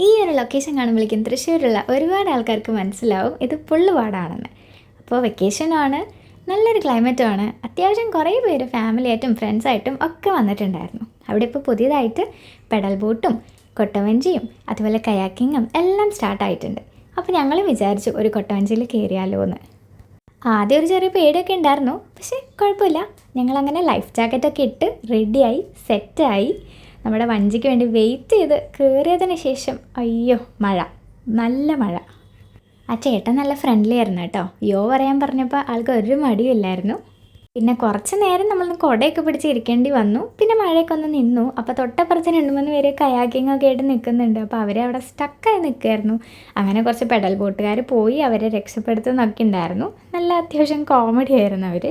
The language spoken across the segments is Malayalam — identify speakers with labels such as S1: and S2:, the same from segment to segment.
S1: ഈ ഒരു ലൊക്കേഷൻ കാണുമ്പോഴേക്കും തൃശ്ശൂരുള്ള ഒരുപാട് ആൾക്കാർക്ക് മനസ്സിലാവും ഇത് പുള്ളുപാടാണെന്ന് അപ്പോൾ വെക്കേഷനാണ് നല്ലൊരു ക്ലൈമറ്റുമാണ് അത്യാവശ്യം കുറേ പേര് ഫാമിലിയായിട്ടും ഫ്രണ്ട്സായിട്ടും ഒക്കെ വന്നിട്ടുണ്ടായിരുന്നു. അവിടെ ഇപ്പോൾ പുതിയതായിട്ട് പെഡൽ ബോട്ടും കൊട്ടവഞ്ചിയും അതുപോലെ കയാക്കിങ്ങും എല്ലാം സ്റ്റാർട്ടായിട്ടുണ്ട് അപ്പോൾ ഞങ്ങൾ വിചാരിച്ചു ഒരു കൊട്ടവഞ്ചിയിൽ കയറിയാലോ എന്ന് ആദ്യം ഒരു ചെറിയ പേടിയൊക്കെ ഉണ്ടായിരുന്നു പക്ഷേ കുഴപ്പമില്ല. ഞങ്ങളങ്ങനെ ലൈഫ് ജാക്കറ്റൊക്കെ ഇട്ട് റെഡിയായി സെറ്റായി നമ്മുടെ വഞ്ചിക്ക് വേണ്ടി വെയിറ്റ് ചെയ്ത് കയറിയതിന് ശേഷം അയ്യോ മഴ. നല്ല മഴ. ആ ചേട്ടൻ നല്ല ഫ്രണ്ട്ലി ആയിരുന്നു കേട്ടോ. യോ പറയാൻ പറഞ്ഞപ്പോൾ ആൾക്ക് ഒരു മടിയില്ലായിരുന്നു പിന്നെ കുറച്ച് നേരം നമ്മൾ കുടയൊക്കെ പിടിച്ച് ഇരിക്കേണ്ടി വന്നു. പിന്നെ മഴയൊക്കെ ഒന്ന് നിന്നു. അപ്പോൾ തൊട്ടപ്പുറത്ത് രണ്ട് മൂന്ന് പേര് കയാക്കിംഗ് ഒക്കെ ആയിട്ട് നിൽക്കുന്നുണ്ട്. അപ്പോൾ അവരെ അവിടെ സ്റ്റക്കായി നിൽക്കുമായിരുന്നു അങ്ങനെ കുറച്ച് പെഡൽ ബോട്ടുകാർ പോയി അവരെ രക്ഷപ്പെടുത്തുന്നൊക്കെ ഉണ്ടായിരുന്നു. നല്ല അത്യാവശ്യം കോമഡി ആയിരുന്നു അവർ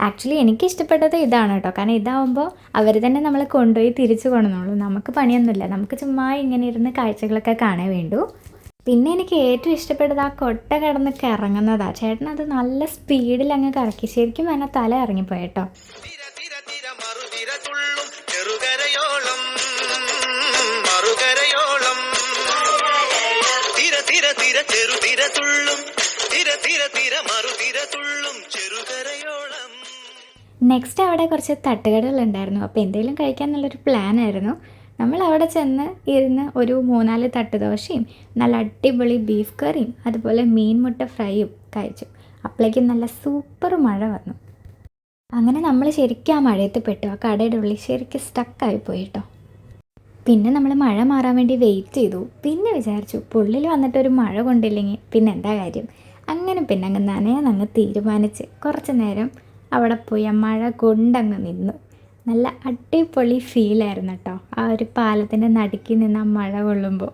S1: ആക്ച്വലി എനിക്ക് ഇഷ്ടപ്പെട്ടത് ഇതാണ് കേട്ടോ. കാരണം ഇതാവുമ്പോൾ അവർ തന്നെ നമ്മളെ കൊണ്ടുപോയി തിരിച്ചു കൊണ്ടുവന്നോളൂ. നമുക്ക് പണിയൊന്നുമില്ല. നമുക്ക് ചുമ്മാ ഇങ്ങനെ ഇരുന്ന് കാഴ്ചകളൊക്കെ കാണേ വേണ്ടു. പിന്നെ എനിക്ക് ഏറ്റവും ഇഷ്ടപ്പെട്ടത് ആ കൊട്ട കിടന്ന് കറങ്ങുന്നതാ. ചേട്ടൻ അത് നല്ല സ്പീഡിൽ അങ്ങ് കറക്കി. ശരിക്കും എന്നെ തല ഇറങ്ങിപ്പോയട്ടോ
S2: തിര തിര തിര മറുതിര തുള്ളും തിര തിര തിര തുള്ളും തിര തിര തിര തുള്ളും
S1: നെക്സ്റ്റ് അവിടെ കുറച്ച് തട്ടുകടകളുണ്ടായിരുന്നു. അപ്പോൾ എന്തെങ്കിലും കഴിക്കാൻ എന്നുള്ളൊരു പ്ലാൻ ആയിരുന്നു. നമ്മൾ അവിടെ ചെന്ന് ഇരുന്ന് ഒരു മൂന്നാൽ തട്ട് ദോശയും നല്ല അടിപൊളി ബീഫ് കറിയും അതുപോലെ മീൻ മുട്ട ഫ്രൈയും കഴിച്ചു. അപ്പോഴേക്കും നല്ല സൂപ്പർ മഴ വന്നു. അങ്ങനെ നമ്മൾ ശരിക്കും ആ മഴയത്ത് പെട്ടു. ആ കടയുടെ ഉള്ളിൽ ശരിക്കും സ്റ്റക്കായി പോയി കേട്ടോ പിന്നെ നമ്മൾ മഴ മാറാൻ വേണ്ടി വെയിറ്റ് ചെയ്തു. പിന്നെ വിചാരിച്ചു പുള്ളിൽ വന്നിട്ട് ഒരു മഴ കൊണ്ടില്ലെങ്കിൽ പിന്നെ എന്താ കാര്യം? അങ്ങനെ പിന്നെ അങ്ങ് നനയാൻ അങ്ങ് തീരുമാനിച്ച് കുറച്ച് നേരം അവിടെ പോയി ആ മഴ കൊണ്ടങ്ങ് നിന്നു. നല്ല അടിപൊളി ഫീലായിരുന്നു കേട്ടോ. ആ ഒരു പാലത്തിന്റെ നടുക്കിൽ നിന്ന് ആ മഴ കൊള്ളുമ്പോൾ.